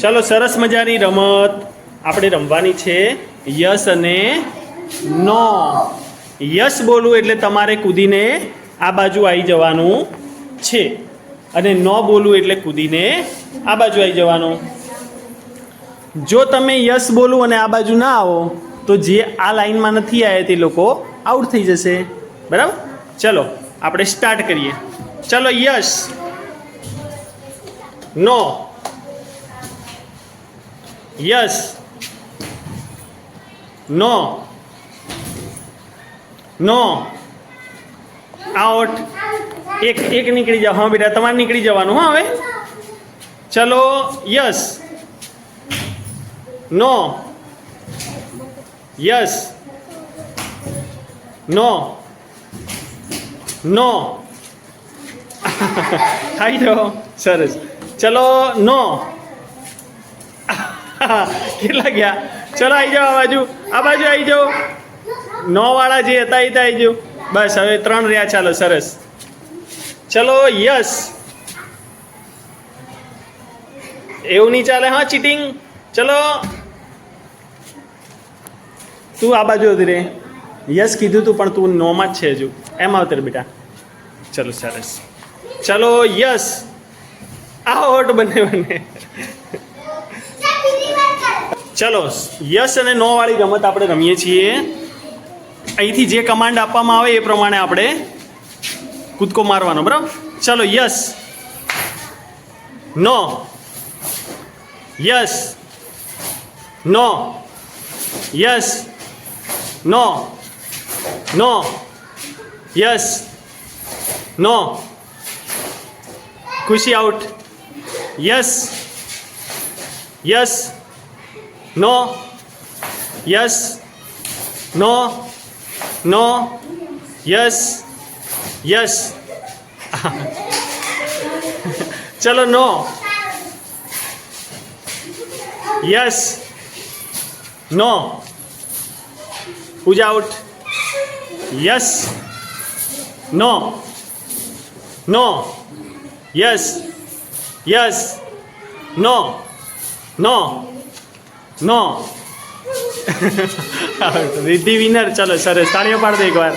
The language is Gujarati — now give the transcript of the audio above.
ચલો સરસ મજાની રમત. આપણે રમવાની છે યસ અને નો. યસ બોલવું એટલે તમારે કૂદીને આ બાજુ આવી જવાનું છે. અને નો બોલવું એટલે કૂદીને આ બાજુ આવી જવાનું. જો તમે યસ બોલું અને આ બાજુ ના આવો, તો જે આ લાઈનમાં નથી આવ્યા તે લોકો આઉટ થઈ જશે. બરાબર? ચલો, આપણે સ્ટાર્ટ કરીએ. ચલો yes no. Yes no no out એક એક નીકળી જાવ હા, બેટા, તમારે નીકળી જવાનું, હા, હવે? ચલો યસ નો યસ નો નો આવી જાઓ સરસ. ચલો નો કેટલા ગયા? ચલો આવી જાઓ આ બાજુ. આ બાજુ આવી જાઓ. નો વાળા જે હતા એ આવી જાઓ. બસ, હવે ત્રણ રહ્યા, ચાલો, સરસ. ચલો, યસ. એવું નહીં ચાલે, હા ચીટિંગ ચલો. તું આ બાજુ હતી રે યસ કીધું તું, પણ તું નોમાં જ છે હજુ. એમ આવતર બેટા. ચલો, સરસ. ચલો, યસ. આઉટ બંને બંને ચલો યસ અને નો વાળી રમત આપણે રમીએ છીએ. અહીંથી જે કમાન્ડ આપવામાં આવે એ પ્રમાણે આપણે કૂદકો મારવાનો, બરાબર? ચલો yes no. Yes no. Yes no. No. Yes no. Khushi out yes yes no yes no no yes yes ચલો no yes no Puja out yes no no yes yes no no નો રિદ્ધિ વિનર ચલો સરસ તાળીઓ પાડ દો એકવાર